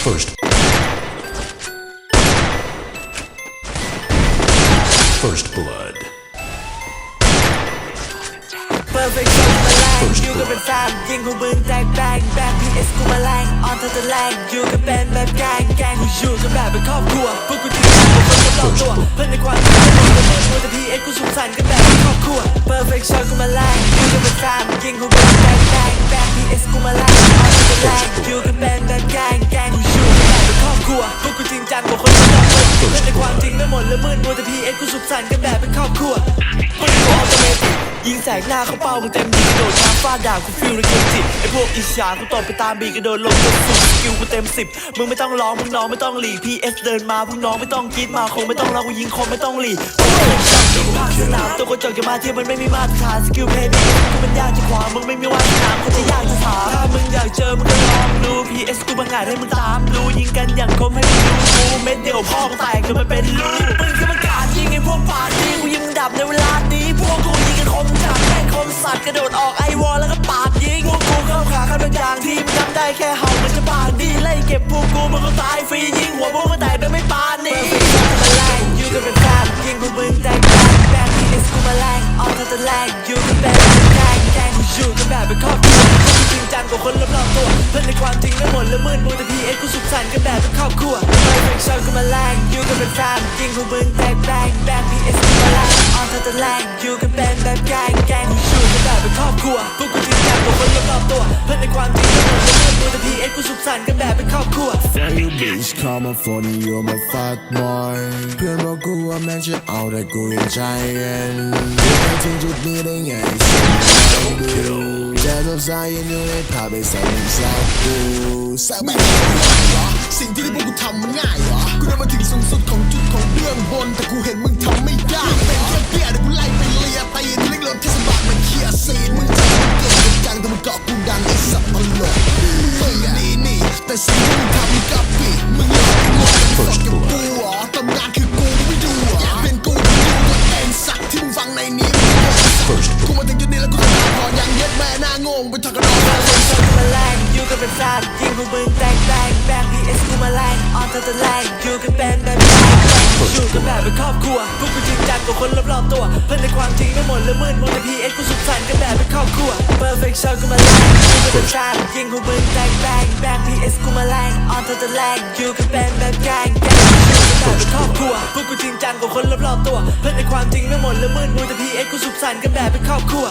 First. First blood. เ e อร์เฟคชั่นมาแรงอยู่กันเป็นแฟนยิงของมึงแตกแบงแบงพีเอสกูมาแรงออนเธอจะแรงอยู่กันเป็นแบบแกงแกงกูอยู่กันแบบเป็นครอบครัวพวกกูจริงจังกับคนรอบๆตัวเพื่อนในความที่ไม่หมดแต่มึงมัวแต่พีเอสกูสุขสันต์กันแบบเป็นครอบครัวเ e อร์เฟคชั่นกูมาแรง ไม่หมดและมืดมัวแต่พีเอสกูสุขสันต์กันแบบเป็นครอบครัวพวกกูออโตเมติกยิงแสกหน้าเขาเป้ามึงเต็มดีกระโดดมาฟาดด่ากูฟิลระเกมจิตไอพวกอิจฉากูตบไปตามบีกระโดดลงจนสุดสกิลกูเต็มสิบมึงไม่ต้องร้องมึงน้องไม่ต้องหลีพีเอสเดินมาพวกน้องไม่ต้องกรีดมาคงไม่ต้องร้องกูยิงคงไม่ต้องหลีโอ้โหภาคสนามตัวกระจกจะมาเทียบมันไม่มีมาตรฐานสกิลเพย์พีกูมันยากจะขวางมึงไม่มีวาสนาเขาจะยากจะถามถ้ามึงอยากเจอมึงก็ ลองดูพีเอสกูบังอาจให้มึงตามดูยิงกันอย่างคมให้มึงดูกูเม็ดเดียวพ่อมึงแตกจนมันเป็นรูมึงคือประกาศยิงไอ้พวกปาดดีกูยิงดับในเวลานี้พวกกูยิงกันคมจัดแม่งคมสัตว์กระโดดออกไอวอลแล้วก็ปาดยิงพวกกูเข้าขากันบางอย่างที่มันทำได้แค่เห่ามันจะปากดีไล่เก็บพวกกูมันก็ตายฟรียิงหัวพวกมันแตกโดยไม่ปาดนี่มาแรงยูกันเป็นแฟนยิงพวกมึงแตกแบงแบงพีเอสกูมาแรงออนทัตะแรงยูกันแบบแกงแกงยูกันแบบเป็นครอบครัว ความจริงไม่หมดและมืดมัวแต่พีเอสกูสุขสันต์กันแบบเป็นครอบครัวไฟเฟกชั่นกูมาแรงอยู่กันเป็นแฟนยิงพวกมึงแตกแบงแบงพีเอสกูมาแรงออนทัตแรงอยู่กันเป็นแบบแกงแกงกูอยู่กันแบบเป็นครอบครัวพวกกูจริงจังกว่าคนรอบตัวเพื่อนในความจริงไม่หมดและมืดมัวแต่พีเอสกูสุขสันต์กันแบบเป็นครอบครัว Fuck you bitch come on for me you're my fuck boy เพื่อนบอกกูว่าแม่งจะเอาแต่กูยังใจเย็นไม่ถึงจุดนี้ได้ไง สงสัยยังอยู่นภาไปใส่ในซวกูแซวไม่ได้เหรอสิ่งที่พวกกูทำมันง่ายเหรอกูได้มาถึงสูงสุดของจุดของเบื้องบน แต่กูเห็นมึงทำไม่ได้เป็นแค่เปี้ยเดี๋ยวกูไล่ไปเลียตีนเล็กรถเทศบาลมันเคลียร์ซีนมึงจะมึงเก่งมึงจังแต่มึงเกาะกูดังไอ้สัตว์ตลกมึงนี่นี่แต่สิ่งที่มึงทำกับพี่มึงหลอกกูมึงสอดกับกูเหรอตำนานคือกูไม่ดูเหรอเป็นกูมึงดูตัวเองสักที่มึงฟังในนี้กูม แล้วกูจะมาพอยังเย็ดแม่หน้างงไปทำกันนอนเฟคชั่นกูมาแรงอยู่กันเป็นแฟนยิงพวกมึงแตกแบงแบงพีเอสกูมาแรงออนทัตแรงอยู่กันเป็นแบบอยู่กันแบบเป็นครอบครัวพวกกูจริงจังกว่าคนรอบๆตัว เพื่อนในความจริงไม่หมดและมืดมัวแต่พีเอสกูสุขสันต์กันแบบเป็นครอบครัว Perfection กูมาแรงอยู่กันเป็นแฟนยิงพวกมึงแตกแบงแบงพีเอสกูมาแรงออนทัตแรงอยู่กันเป็นแบบแกงแกง กูอยู่กันแบบเป็นครอบครัวพวกกูจริงจังกว่าคนรอบๆตัว เพื่อนในความจริงไม่หมดและมืดมัวแต่พีเอสกูสุขสันต์กันแบบเป็นครอบครัว